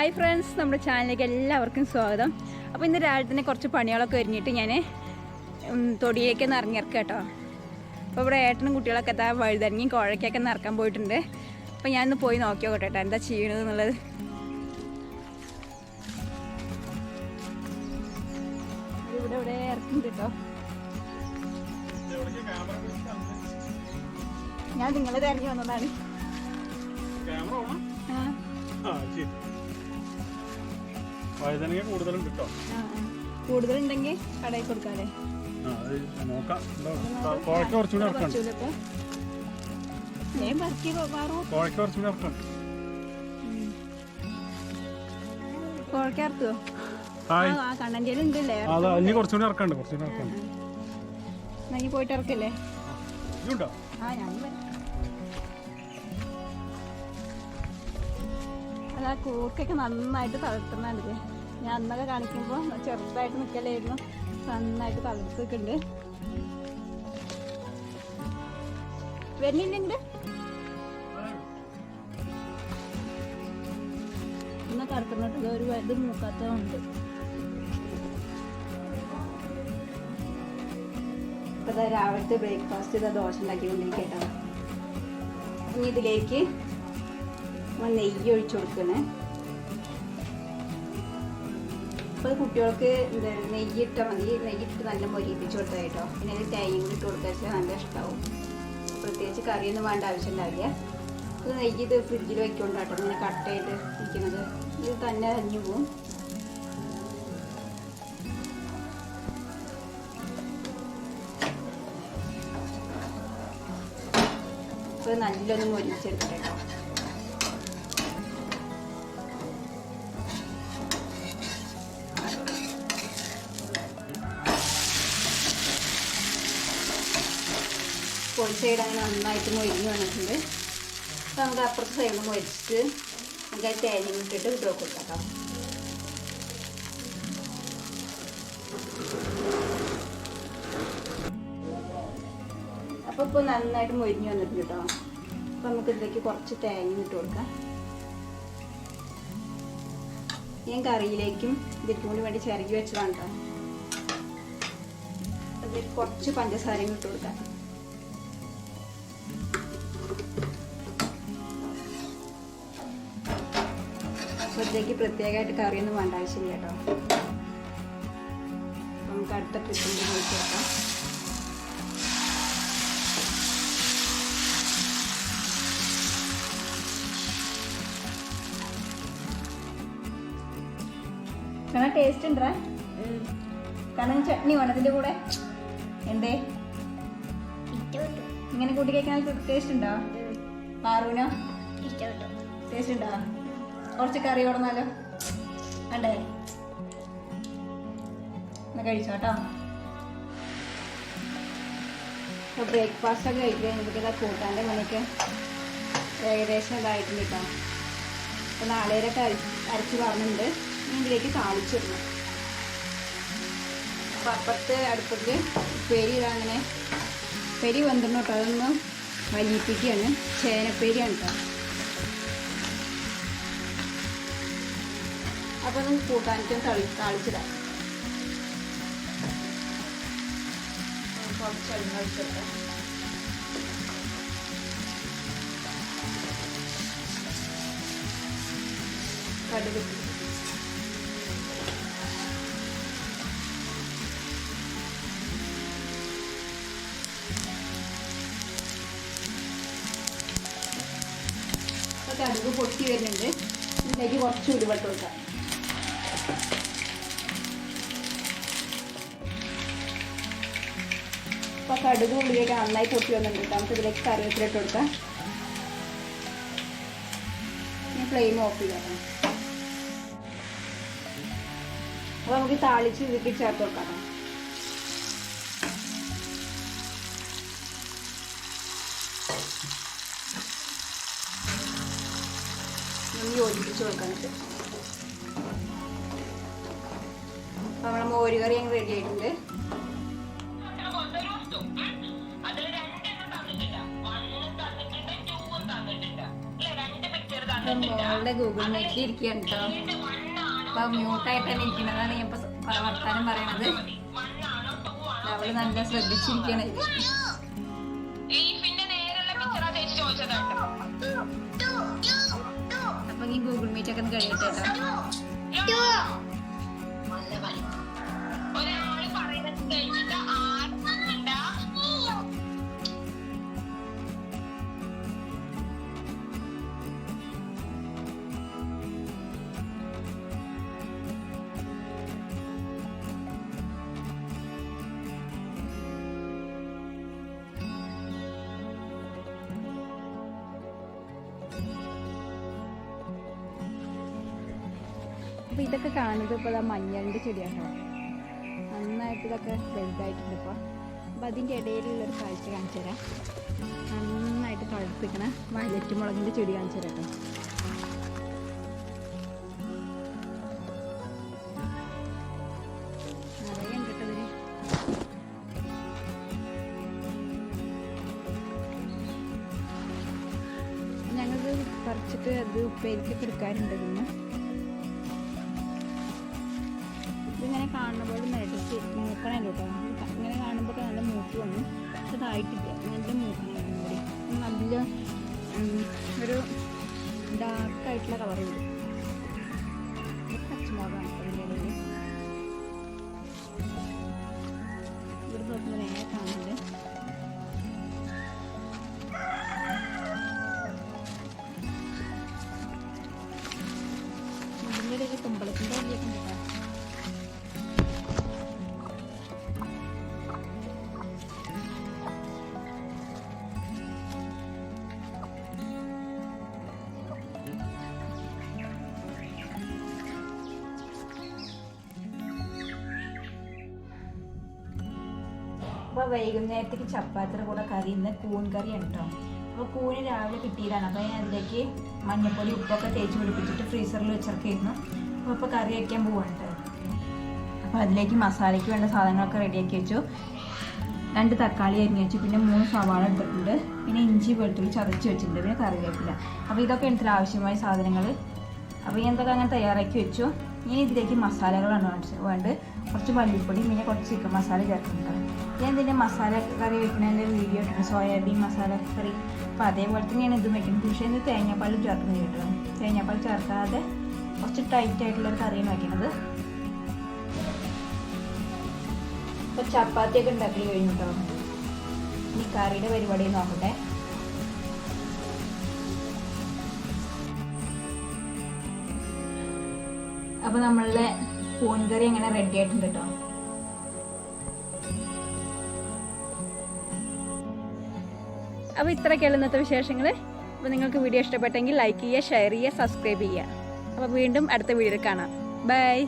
Hi friends നമ്മുടെ ചാനലിലേക്ക് എല്ലാവർക്കും സ്വാഗതം. അപ്പോൾ ഇന്ന് രാവിലെ തന്നെ കുറച്ച് പണികളൊക്കെ ഒരുങ്ങിയിട്ട് ഞാൻ തൊടിയിലേക്ക് ഒന്ന് ഇറങ്ങിയിറക്കുക കേട്ടോ. അപ്പോൾ ഇവിടെ ഏട്ടനും കുട്ടികളൊക്കെ എത്താൻ വഴുതനങ്ങി കുഴക്കൊക്കെ നിറക്കാൻ പോയിട്ടുണ്ട്. അപ്പോൾ ഞാനൊന്ന് പോയി നോക്കി നോക്കട്ടെ കേട്ടോ എന്താ ചെയ്യണത് എന്നുള്ളത്. ഇവിടെ ഇവിടെ ഇറക്കുന്നുണ്ട് കേട്ടോ. ഞാൻ നിങ്ങളെ തിരഞ്ഞു വന്നതാണ്. ക്യാമറ ആ ശരി. വഴുതനങ്ങ കൂടുതലുണ്ട് കേട്ടോ. കൂടുതലുണ്ടെങ്കിൽ കടയിൽ കൊടുക്കാല്ലേ നോക്കാം. കോഴക്ക കുറച്ചുകൂടി ഇറക്കണം കോഴക്ക കുറച്ചുകൂടി ഇറക്കണം കണ്ണന്റെ ഉണ്ടല്ലേ? അതാ ഇനി കുറച്ചുകൂടി ഇറക്കണ്ട് കുറച്ചുകൂടി ഇറക്കണ്ട്. നീ പോയിട്ട് ഇറക്കല്ലേ? ഇതുണ്ടോ? ആ ഞാൻ അതാ കൂർക്കൊക്കെ നന്നായിട്ട് തളർത്തുന്നുണ്ട്. ഞാൻ അന്നൊക്കെ കാണിക്കുമ്പോൾ ചെറുതായിട്ട് നിൽക്കലായിരുന്നു നന്നായിട്ട് തളർത്തിട്ടുണ്ട് വരുന്നില്ലെങ്കിൽ ഇന്ന് കറക്കുന്നിട്ട് ഒരു ഇത് മൂക്കാത്തതുണ്ട് ഇപ്പൊ രാവിലത്തെ ബ്രേക്ക്ഫാസ്റ്റ് ഇതാ ദോശ ഉണ്ടാക്കിക്കൊണ്ടിരിക്കട്ടോ ഇനി ഇതിലേക്ക് നെയ്യ് ഒഴിച്ചു കൊടുക്കണേ അപ്പോൾ കുട്ടികൾക്ക് നെയ്യിട്ടാൽ മതി. നെയ്യിട്ട് നല്ല മൊരിപ്പിച്ച് കൊടുത്താൽ കേട്ടോ. പിന്നെ അതിൽ തേങ്ങയും കൂടി ഇട്ട് കൊടുത്താൽ നല്ല ഇഷ്ടമാവും പ്രത്യേകിച്ച് കറിയൊന്നും വേണ്ട ആവശ്യമുണ്ടാവില്ല. ഇത് നെയ്യ് ഇത് ഫ്രിഡ്ജിൽ വെക്കൊണ്ടാട്ടോ ഇങ്ങനെ കട്ടയിട്ട് ഇരിക്കുന്നത്. ഇത് തന്നെ അരിഞ്ഞു പോവും. അപ്പോൾ നല്ലൊന്ന് മൊരിച്ചെടുക്കട്ടെ അങ്ങനെ നന്നായിട്ട് മൊരിഞ്ഞ് വന്നിട്ടുണ്ട്. അപ്പോൾ നമുക്ക് അപ്പുറത്തെ സൈഡ് മൊരിച്ചിട്ട് നമുക്ക് അത് തേങ്ങ ഇട്ടിട്ട് ഇട്ട് കൊടുക്കാം അപ്പോൾ ഇപ്പോൾ നന്നായിട്ട് മൊരിഞ്ഞ് വന്നിട്ടുണ്ട് കേട്ടോ. അപ്പോൾ നമുക്ക് ഇതിലേക്ക് കുറച്ച് തേങ്ങ ഇട്ട് കൊടുക്കാം. ഞാൻ കറിയിലേക്കും ഇതിലേക്ക് കൂടി വേണ്ടി ചിരകി വെച്ചതാണ് കേട്ടോ. അതിലേക്ക് കുറച്ച് പഞ്ചസാരയും ഇട്ട് കൊടുക്കാം. അപ്പോൾ ഇതിലേക്ക് പ്രത്യേകമായിട്ട് കറിയൊന്നും വേണ്ട ആവശ്യമില്ല കേട്ടോ. നമുക്ക് അടുത്ത ട്രിപ്പിന്റെ ഒഴിച്ച് വെക്കാം കാരണം ടേസ്റ്റ് ഉണ്ടാ കാരണം ചട്നി വേണം ഇതിന്റെ കൂടെ എന്തേ? ഇങ്ങനെ കൂട്ടി കഴിക്കാൻ ടേസ്റ്റ് ഉണ്ടോ? പാറൂനോ? ടേസ്റ്റ് ഉണ്ടോ? കുറച്ച് കറി കൊടുന്നാലോ? അണ്ടേ എന്നാ കഴിച്ചോ കേട്ടോ ബ്രേക്ക്ഫാസ്റ്റ് ഒക്കെ കഴിച്ച് ഇതാ കൂട്ടാന്റെ മണിക്ക് ഏകദേശം ഇതായിട്ടുണ്ട് കേട്ടോ അപ്പോൾ നാളേരൊക്കെ അരി അരച്ച് പറഞ്ഞിട്ടുണ്ട് ഇതിലേക്ക് താളിച്ചിടണം അപ്പോൾ അപ്പുറത്തെ അടുപ്പത്തിൽ ഉപ്പേരി ഇതാ അങ്ങനെ പെരി വന്നിട്ടുണ്ട് കേട്ടോ അതൊന്ന് വലിയിപ്പിക്കുകയാണ് ചേനപ്പേരിയാണ് കേട്ടോ അപ്പോൾ നമുക്ക് കൂട്ടാനിക്കും തളി താളിച്ചിടാം കുറച്ച് കടുക്. പൊട്ടി വരുന്നുണ്ട്. ഇതിലേക്ക് കുറച്ച് ഉരുവട്ട് കൊടുക്കാം. അപ്പോൾ കടുക് ഉള്ളിലേക്ക് നന്നായി പൊട്ടി വന്നിട്ടുണ്ട്. നമുക്ക് ഇതിലേക്ക് കറിവേപ്പില ഇട്ട് കൊടുക്കാം ഞാൻ ഫ്ലെയിം ഓഫ് ചെയ്യാം കേട്ടോ. അപ്പോൾ നമുക്ക് താളിച്ച് ഇതിലേക്ക് ചേർത്ത് കൊടുക്കാം. ഒന്ന് യോജിപ്പിച്ച് കൊടുക്കാനിട്ട് അപ്പോൾ നമ്മളെ മോര് കറി അങ്ങ് റെഡി ആയിട്ടുണ്ട്. തന്നിട്ടില്ല ഗൂഗിൾ മീറ്റിൽ ഇരിക്കുകയാണ് കേട്ടോ. അപ്പൊ മ്യൂട്ടായിട്ട് തന്നെ ഇരിക്കുന്നതാണ്. ഞാൻ വർത്താനം പറയണത്. അവൾ നല്ല ശ്രദ്ധിച്ചിരിക്കണേ അപ്പൊ ഈ ഗൂഗിൾ മീറ്റ് ഒക്കെ ഒന്ന് കഴിയട്ടെ കേട്ടോ. പറയുന്നത് കഴിഞ്ഞിട്ട് ആർക്കുണ്ടാ അപ്പൊ ഇതൊക്കെ കാണുന്നത് ഇപ്പോൾ മഞ്ഞളിന്റെ ചെടിയാണ് നന്നായിട്ട് ഇതൊക്കെ വലുതായിട്ടുണ്ട് ഇപ്പോൾ അപ്പം അതിന്റെ ഇടയിലുള്ളൊരു കാഴ്ച കാണിച്ചു തരാം. നന്നായിട്ട് കളപ്പിക്കണ വയലറ്റ് മുളകിന്റെ ചെടി കാണിച്ചു തരാം കേട്ടോ. ഞങ്ങൾക്ക് പറിച്ചിട്ട് അത് ഉപ്പേരിക്കൊക്കെ എടുക്കാറുണ്ട് ഇതിങ്ങനെ കാണുന്ന പോലെ മൂക്കണല്ലോ കേട്ടോ അങ്ങനെ കാണുമ്പോൾ നല്ല മൂക്ക് വന്നു. പക്ഷെ ഇതായിട്ടില്ല. നല്ല മൂക്കണായിരുന്നു ഇവിടെ. നല്ല ഒരു ഡാർക്കായിട്ടുള്ള കളറുണ്ട് ഇതിന്റെ ഇടയിൽ. ഇവിടെ നോക്കുമ്പോൾ നേരെ ഇതിന്റെ ഇടയിൽ കുമ്പളത്തിന്റെ അരിയൊക്കെ അപ്പോൾ വൈകുന്നേരത്തേക്ക് ചപ്പാത്തിയുടെ കൂടെ കറി ഇന്ന് കൂൺ കറിയാണ് കേട്ടോ അപ്പോൾ കൂന് രാവിലെ കിട്ടിയതാണ്. അപ്പോൾ ഞാൻ അതിലേക്ക് മഞ്ഞപ്പൊടി ഉപ്പൊക്കെ തേച്ച് പിടിപ്പിച്ചിട്ട് ഫ്രീസറിൽ വെച്ചിറക്കിയിരുന്നു അപ്പോൾ ഇപ്പോൾ കറി വയ്ക്കാൻ അപ്പൊ അപ്പോൾ അതിലേക്ക് മസാലയ്ക്ക് വേണ്ട സാധനങ്ങളൊക്കെ റെഡിയാക്കി വെച്ചു. രണ്ട് തക്കാളി അരിഞ്ഞ് വെച്ചു. പിന്നെ മൂന്ന് സവാള എടുത്തിട്ടുണ്ട് പിന്നെ ഇഞ്ചി വെളുത്തുള്ളി ചതച്ച് വെച്ചിട്ടുണ്ട്. പിന്നെ കറിവേപ്പില. അപ്പോൾ ഇതൊക്കെ എടുത്തിട്ട് ആവശ്യമായ സാധനങ്ങൾ. അപ്പോൾ ഞാൻ ഇതൊക്കെ അങ്ങനെ തയ്യാറാക്കി വെച്ചു. ഇനി ഇതിലേക്ക് മസാലകളാണ് വേണ്ടത്. കുറച്ച് മല്ലിപ്പൊടി പിന്നെ കുറച്ച് ചിക്കൻ മസാല ചേർക്കുന്നുണ്ട് ഞാൻ ഇതിന്റെ മസാല കറി വെക്കുന്നതിന്റെ വീഡിയോ ഇട്ടിട്ടുണ്ട് സോയാബീൻ മസാല കറി. അപ്പോൾ അതേപോലെ തന്നെയാണ് ഇത് വെക്കുന്നത്. പക്ഷേ ഇത് തേങ്ങാപ്പാൽ ചേർക്കുന്നത് കേട്ടോ. തേങ്ങാപ്പാൽ ചേർക്കാതെ കുറച്ച് ടൈറ്റ് ആയിട്ടുള്ള കറിയാണ് വയ്ക്കുന്നത് അപ്പോൾ ചപ്പാത്തിയൊക്കെ ഉണ്ടാക്കി കഴിഞ്ഞു കേട്ടോ ഈ കറിയുടെ പരിപാടി നോക്കട്ടെ. അപ്പോൾ നമ്മളുടെ പൂൻകറി കറി അങ്ങനെ റെഡി ആയിട്ടുണ്ട് കേട്ടോ അപ്പോൾ ഇത്രയൊക്കെയുള്ള ഇന്നത്തെ വിശേഷങ്ങൾ അപ്പോൾ നിങ്ങൾക്ക് വീഡിയോ ഇഷ്ടപ്പെട്ടെങ്കിൽ ലൈക്ക് ചെയ്യുക ഷെയർ ചെയ്യുക സബ്സ്ക്രൈബ് ചെയ്യുക. അപ്പോൾ വീണ്ടും അടുത്ത വീഡിയോയിൽ കാണാം. ബൈ